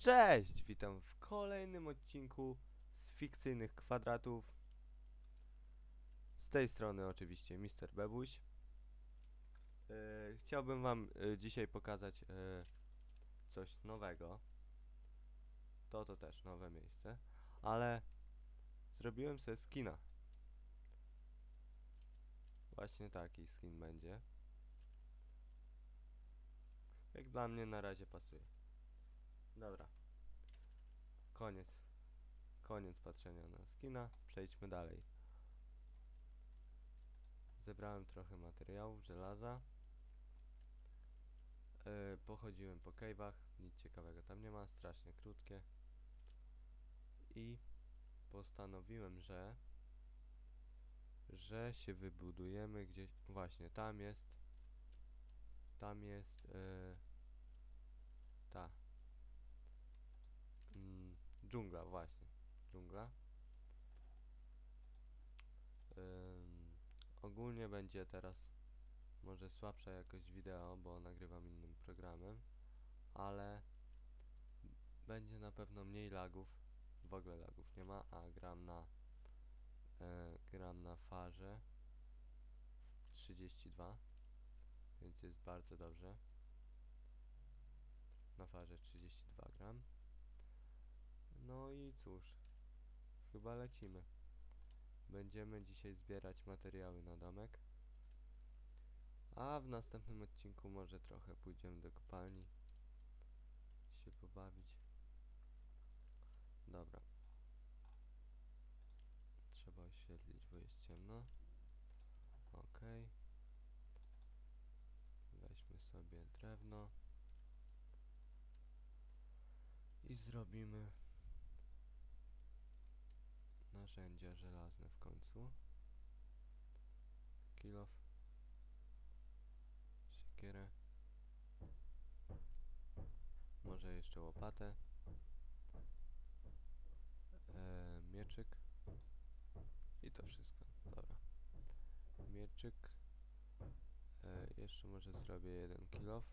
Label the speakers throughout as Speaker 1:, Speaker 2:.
Speaker 1: Cześć! Witam w kolejnym odcinku z fikcyjnych kwadratów. Z tej strony oczywiście Mr. Bebuś. E, chciałbym wam e, dzisiaj pokazać e, coś nowego. To to też nowe miejsce, ale zrobiłem sobie skina. Właśnie taki skin będzie. Jak dla mnie na razie pasuje. Dobra. Koniec. Koniec patrzenia na skina. Przejdźmy dalej. Zebrałem trochę materiałów, żelaza. Yy, pochodziłem po cave'ach. Nic ciekawego tam nie ma. Strasznie krótkie. I postanowiłem, że że się wybudujemy gdzieś. Właśnie, tam jest. Tam jest. Yy, ta. Mm, dżungla, właśnie. Dżungla. Ogólnie będzie teraz może słabsza jakość wideo, bo nagrywam innym programem, ale będzie na pewno mniej lagów. W ogóle lagów nie ma, a gram na e, gram na farze w 32, więc jest bardzo dobrze. Na farze 32 gram. No i cóż, chyba lecimy. Będziemy dzisiaj zbierać materiały na domek. A w następnym odcinku może trochę pójdziemy do kopalni. Się pobawić. Dobra. Trzeba oświetlić, bo jest ciemno. Ok. Weźmy sobie drewno. I zrobimy narzędzia żelazne w końcu. Kilof. Siekierę. Może jeszcze łopatę. E, mieczyk. I to wszystko. Dobra. Mieczyk. E, jeszcze może zrobię jeden kilof.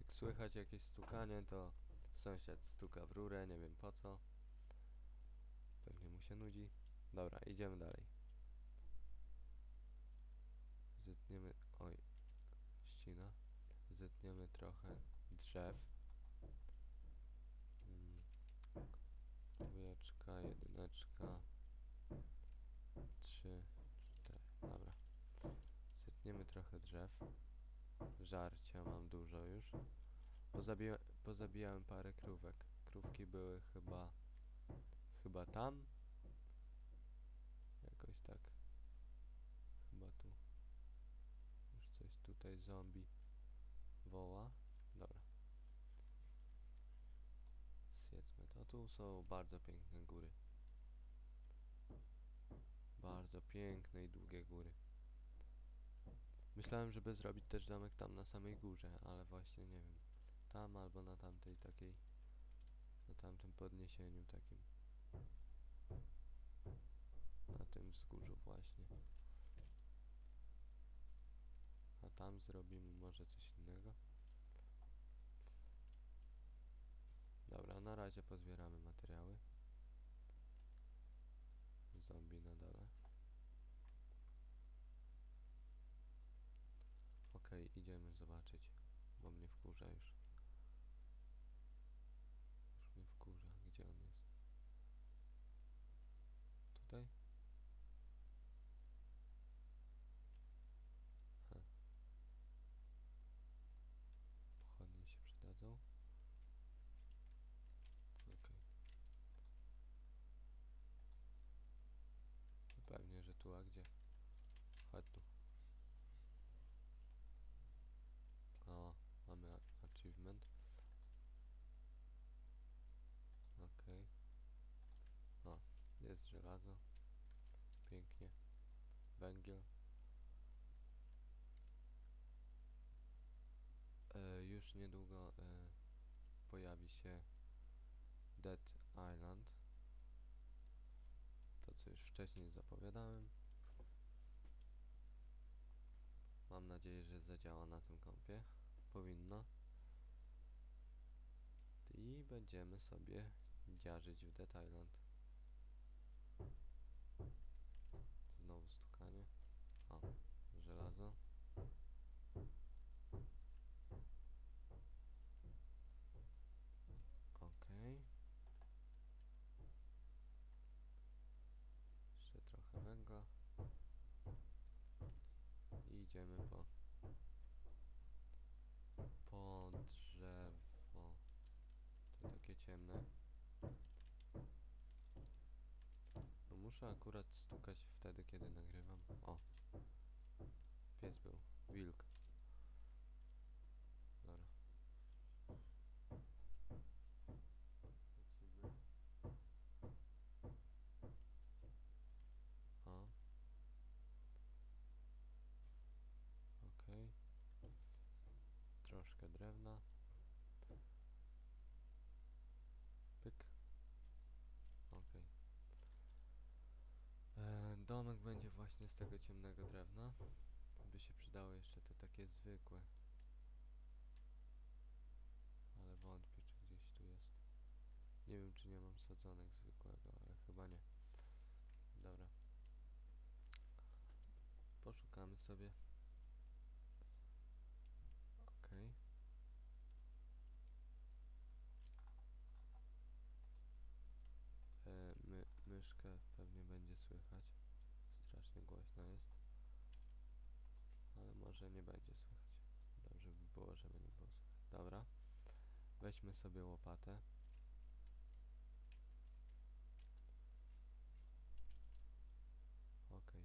Speaker 1: Jak słychać jakieś stukanie, to sąsiad stuka w rurę, nie wiem po co. Pewnie mu się nudzi. Dobra, idziemy dalej. Zetniemy... Oj, ścina. Zetniemy trochę drzew. Mm. Dwójeczka, jedyneczka. Trzy, cztery. Dobra. Zetniemy trochę drzew. Żarcia mam dużo już. Pozabija pozabijałem parę krówek. Krówki były chyba chyba tam. Jakoś tak. Chyba tu. Już coś tutaj zombie woła. Dobra. Zjedzmy to. Tu są bardzo piękne góry. Bardzo piękne i długie góry. Myślałem, żeby zrobić też zamek tam na samej górze, ale właśnie nie wiem. Tam albo na tamtej takiej. Na tamtym podniesieniu takim. Na tym wzgórzu właśnie. A tam zrobimy może coś innego. Dobra, na razie pozbieramy materiały. Zombie na dole. Okej, idziemy zobaczyć, bo mnie wkurza. Już mnie wkurza. Gdzie on jest? Tutaj? He. Pochodnie się przydadzą. Okej. No Pewnie, że tu, a gdzie? Chodź tu. O, mamy a- achievement. Okej. O, jest żelazo. Pięknie. Węgiel. E, już niedługo e, pojawi się Dead Island. To co już wcześniej zapowiadałem. Mam nadzieję, że zadziała na tym kompie. Powinno. I będziemy sobie dziarzyć w Detailand. Znowu stukanie. O, żelazo. Okej. Jeszcze trochę węgla. I idziemy po po drzewo. To takie ciemne. No muszę akurat stukać wtedy, kiedy nagrywam. O! Pies był. Wilk. Dobra. Okej. Troszkę drewna. Pyk. Okej. E, Domek będzie właśnie z tego ciemnego drewna. By się przydało jeszcze te takie zwykłe. Ale wątpię, czy gdzieś tu jest. Nie wiem, czy nie mam sadzonek zwykłego, ale chyba nie. Dobra. Poszukamy sobie. Okej. E, my, myszkę pewnie będzie słychać. Strasznie głośno jest. Ale może nie będzie słychać. Dobrze by było, żeby nie było słychać. Dobra. Weźmy sobie łopatę. Okej.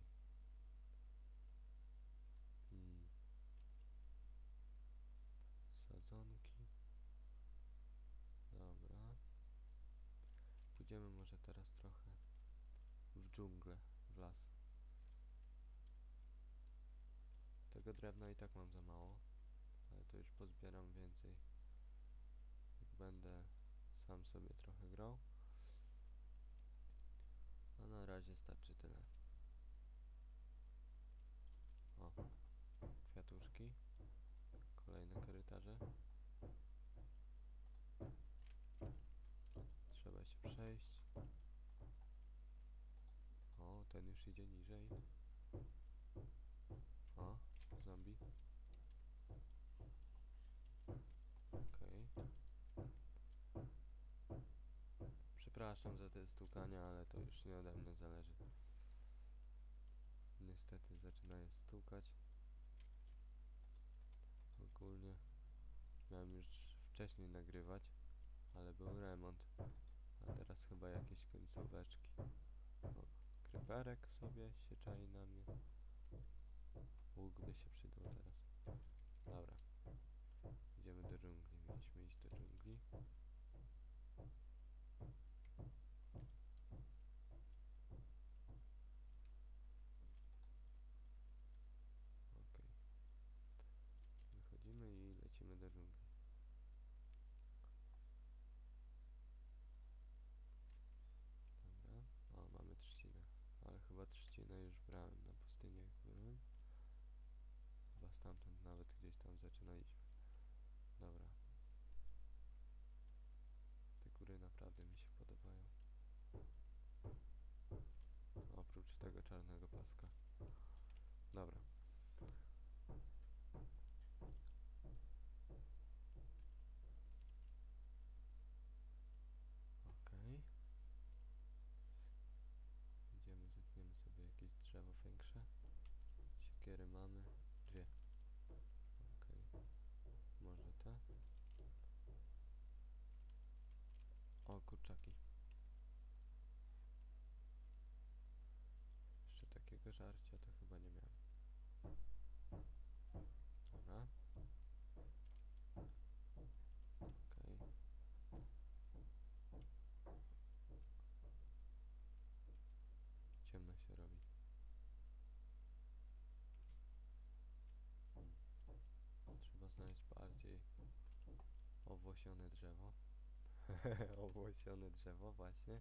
Speaker 1: Hmm. Sadzonki. Dobra. Pójdziemy może teraz trochę w dżunglę, w las. Tego drewna i tak mam za mało, ale to już pozbieram więcej. Jak będę sam sobie trochę grał. A na razie starczy tyle. O, kwiatuszki. Kolejne korytarze. Trzeba się przejść. O, ten już idzie niżej. O, zombie. Okej. Przepraszam stukania, ale to już nie ode mnie zależy. Niestety zaczynają stukać. Ogólnie miałem już wcześniej nagrywać, ale był remont. A teraz chyba jakieś końcóweczki. O, kryperek sobie się czai na mnie. Łuk by się przydał teraz. Dobra. Idziemy do dżungli. Mieliśmy iść do dżungli. Okej. Wychodzimy i lecimy do dżungli. Dobra. O, mamy trzcinę. Ale trzcinę już brałem na pustyni jak byłem. Chyba stamtąd nawet gdzieś tam zaczynaliśmy. Dobra. Te góry naprawdę mi się podobają. Oprócz tego czarnego paska. Dobra. obłosione drzewo. obłosione drzewo właśnie.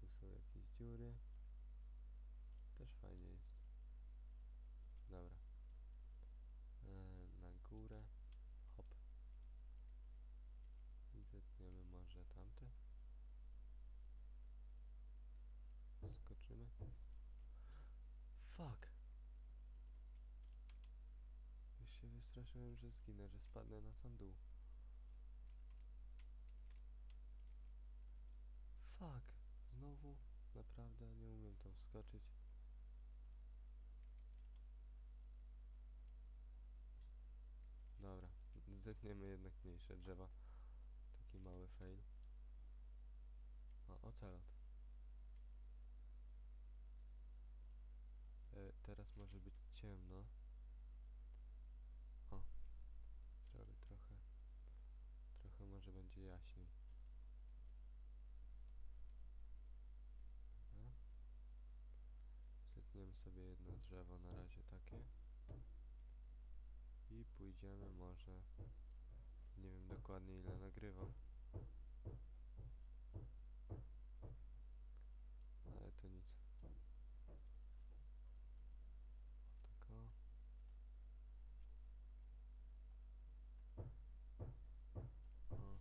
Speaker 1: Tu są jakieś dziury. Też fajnie jest. Dobra. E, na górę. Hop. I zetniemy może tamte. Skoczymy. Fuck. Się wystraszyłem, że zginę, że spadnę na sam dół. Fuck! Znowu? Naprawdę nie umiem tam wskoczyć. Dobra, zetniemy jednak mniejsze drzewa. Taki mały fail. O, ocelot. E, teraz może być ciemno. O, zrobię trochę. Trochę Dobra. Zetniemy sobie jedno drzewo na razie takie. I pójdziemy może. Nie wiem dokładnie ile nagrywam. Ale to nic. Tak o. O.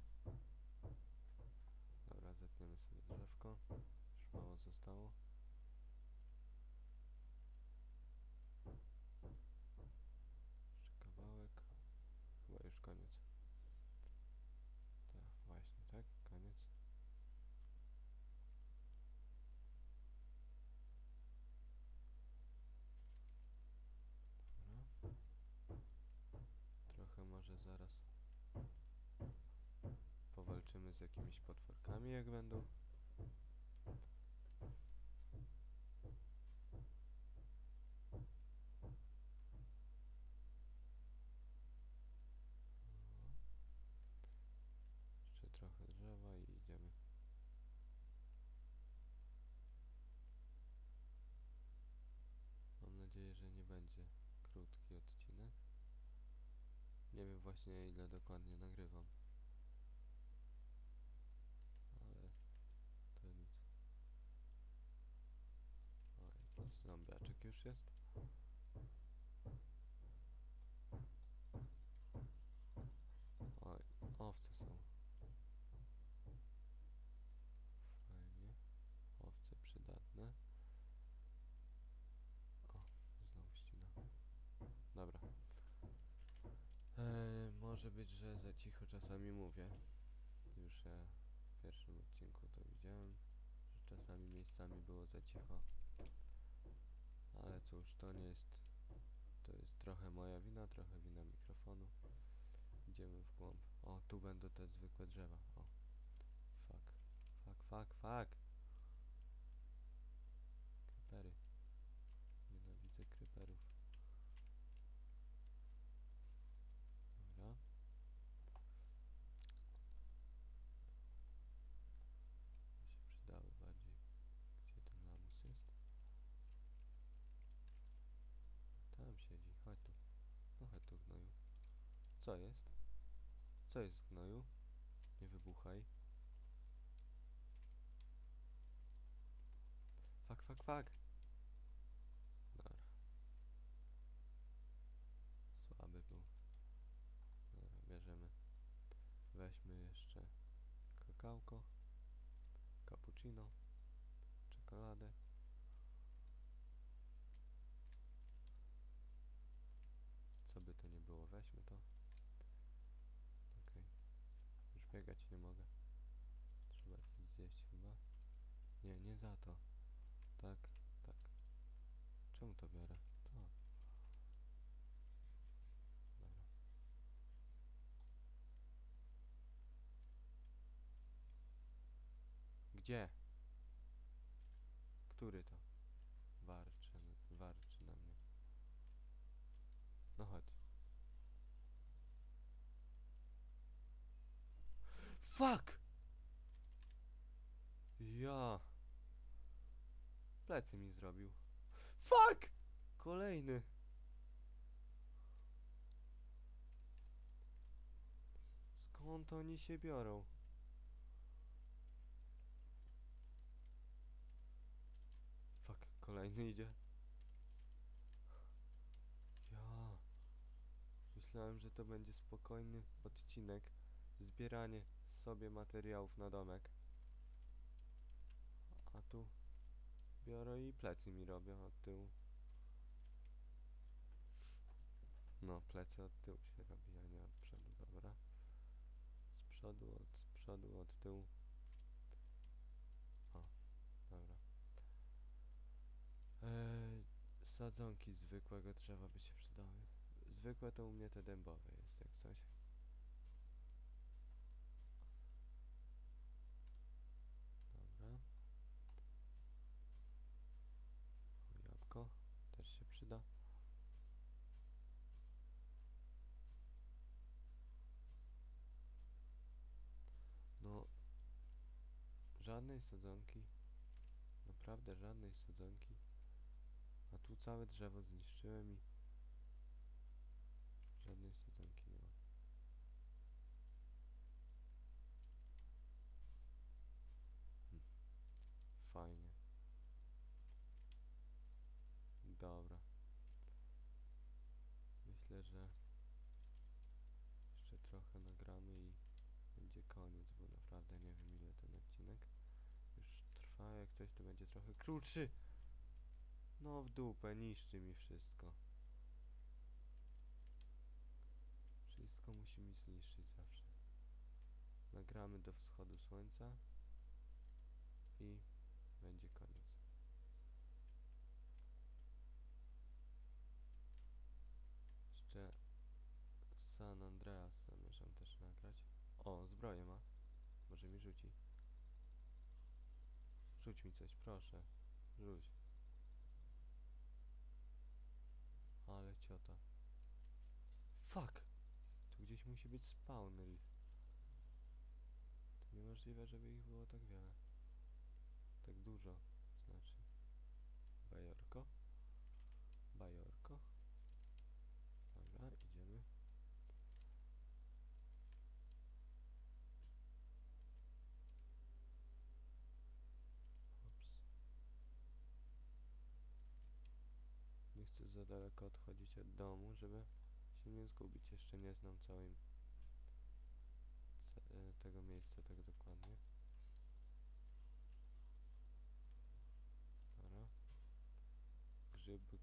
Speaker 1: Dobra, zetniemy sobie drzewko. Już mało zostało. Jeszcze kawałek. Chyba już koniec. Tak, właśnie, tak? Koniec. Dobra. Trochę zaraz powalczymy z jakimiś potworkami, jak będą. Jeszcze trochę drzewa i idziemy. Mam nadzieję, że nie będzie krótki odcinek. Nie wiem właśnie ile dokładnie nagrywam. Ale to nic. O, zombiaczek już jest. Oj, owce są. Fajnie. Owce przydatne. O, znowu ścina. Dobra. Eee, być, że za cicho czasami mówię. Już ja w pierwszym odcinku to widziałem, że czasami miejscami było za cicho. Ale cóż, to nie jest. To jest trochę moja wina, trochę wina mikrofonu. Idziemy w głąb. O, tu będą te zwykłe drzewa. O. Fuck. Fuck, fuck, fuck. Nienawidzę kryperów. Dobra. By się przydały bardziej. Gdzie ten lamus jest? Tam siedzi. Chodź tu. No chodź tu, gnoju. Co jest? Co jest, gnoju? Nie wybuchaj. Fak, fak, fak. Słaby był. Dobra, bierzemy. Weźmy jeszcze kakałko, cappuccino, czekoladę. Co by to nie było, weźmy to. Okej. Już biegać nie mogę. Trzeba coś zjeść chyba. Nie, nie za to. Tak, tak. Czemu to biorę? To. Dobra. Gdzie? Który to? Warczy, n- warczy na mnie. No chodź. Fuck! Ja. Plecy mi zrobił. Fuck! Kolejny. Skąd oni się biorą? Fuck, kolejny idzie. Ja. Myślałem, że to będzie spokojny odcinek. Zbieranie sobie materiałów na domek. A tu biorę i plecy mi robią od tyłu. No, plecy od tyłu się robi, a nie od przodu, dobra. Z przodu, od przodu, od tyłu. O, dobra. Eee, sadzonki zwykłego drzewa by się przydały. Zwykłe to u mnie te dębowe jest, jak coś. Dobra. O, Jabłko też się przyda. No, żadnej sadzonki. Naprawdę żadnej sadzonki. A tu całe drzewo zniszczyłem i żadnej sadzonki nie ma. Hm. Fajnie. Dobra. Myślę, że jeszcze trochę nagramy i będzie koniec, bo naprawdę nie wiem ile ten odcinek już trwa. Jak coś to będzie trochę krótszy. No w dupę, niszczy mi wszystko. Wszystko musi mi zniszczyć zawsze. Nagramy do wschodu słońca i będzie koniec. Jeszcze San Andreas zamierzam też nagrać. O, zbroję ma. Może mi rzuci. Rzuć mi coś, proszę. Rzuć. Ale ciota. Fuck! Tu gdzieś musi być spawner ich. To niemożliwe, żeby ich było tak wiele. Tak dużo, za daleko odchodzić od domu, żeby się nie zgubić. Jeszcze nie znam ce- e, tego miejsca tak dokładnie. Dobra. Grzybki.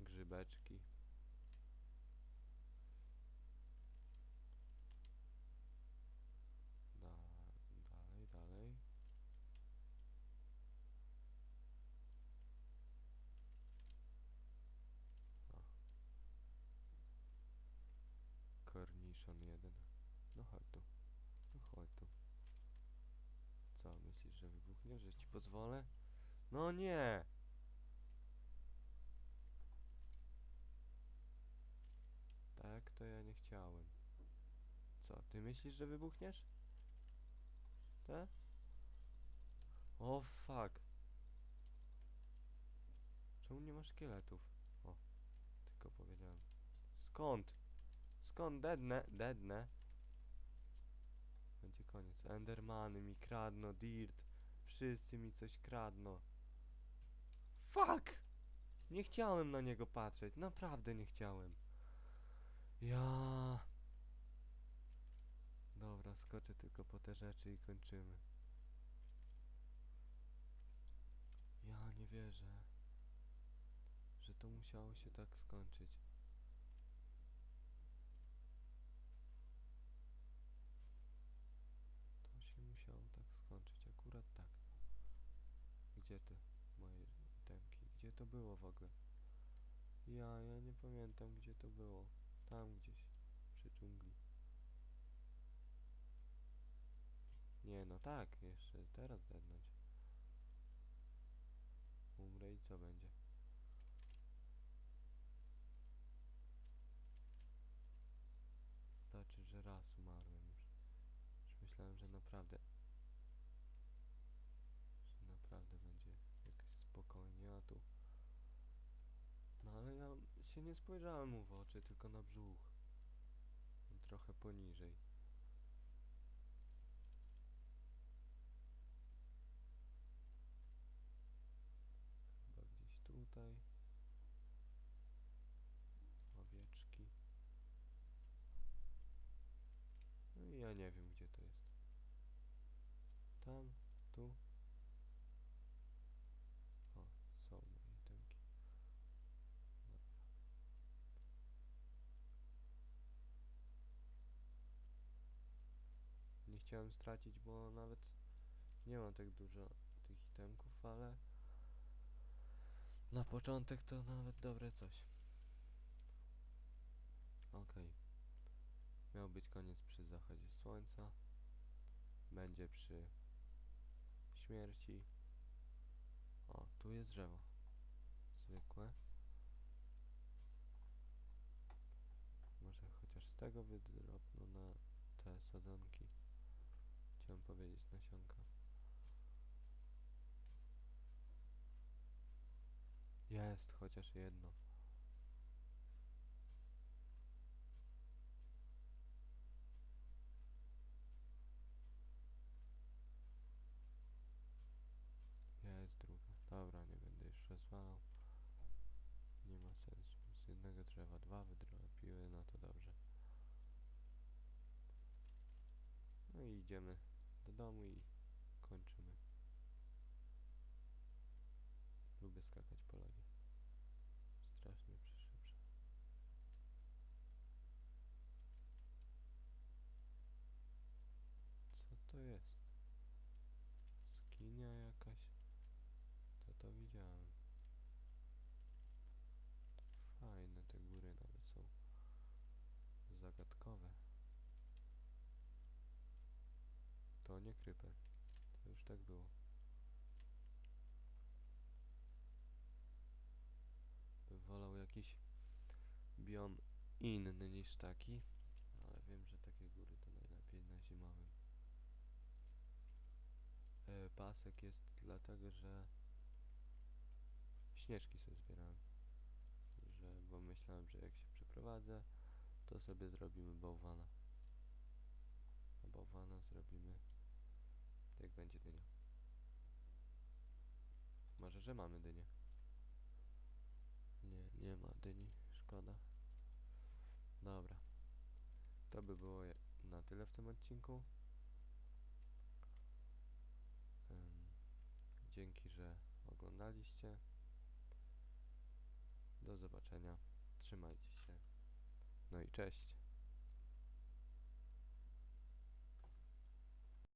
Speaker 1: Grzybeczki. Da dalej, dalej. O. Korniszon jeden. No chodź tu. No chodź tu. Co, myślisz, wybuchnie, że ci pozwolę? No nie! Tak, to ja nie chciałem. Co, ty myślisz, że wybuchniesz? Tak? O fuck. Czemu nie ma szkieletów? O, tylko powiedziałem. Skąd? Skąd dednę? Dednę. Będzie koniec. Endermany mi kradną, Dirt. Wszyscy mi coś kradną. Fuck! Nie chciałem na niego patrzeć. Naprawdę nie chciałem. Ja. Dobra, skoczę tylko po te rzeczy i kończymy. Ja nie wierzę, że to musiało się tak skończyć. To się musiało tak skończyć, akurat tak. Gdzie te moje temki? Gdzie to było w ogóle? Ja, ja nie pamiętam gdzie to było. Tam gdzieś, przy dżungli. Nie, no tak, jeszcze teraz dednąć. Umrę i co będzie? Starczy, że raz umarłem już. Już myślałem, że naprawdę... Że naprawdę będzie jakoś spokojnie, a tu... No ale ja nie spojrzałem mu w oczy, tylko na brzuch. Trochę poniżej. Chyba gdzieś tutaj. Owieczki. No i ja nie wiem gdzie to jest. Tam, tu. Chciałem stracić, bo nawet nie mam tak dużo tych itemków, ale na początek to nawet dobre coś. Okej. Miał być koniec przy zachodzie słońca. Będzie przy śmierci. O, tu jest drzewo. Zwykłe. Może chociaż z tego wydropną na te sadzonki. Chciałem powiedzieć nasionka. Jest chociaż jedno. Jest druga. Dobra, nie będę już rozwalał. Nie ma sensu. Z jednego drzewa dwa wydropiły, no to dobrze. No i idziemy do domu i kończymy. Lubię skakać po lawie. Strasznie przyszybsze. Co to jest? Skinia jakaś? To to widziałem. Fajne te góry nawet są. Zagadkowe. Kryper. To już tak było. Wolał jakiś biom inny niż taki, ale wiem, że takie góry to najlepiej na zimowym. E, pasek jest dlatego, że śnieżki sobie zbierałem. Że, bo myślałem, że jak się przeprowadzę, to sobie zrobimy bałwana. A bałwana zrobimy jak będzie dynia. Może, że mamy dynię. Nie, nie ma dyni. Szkoda. Dobra. To by było na tyle w tym odcinku. Ym, dzięki, że oglądaliście. Do zobaczenia. Trzymajcie się. No i cześć.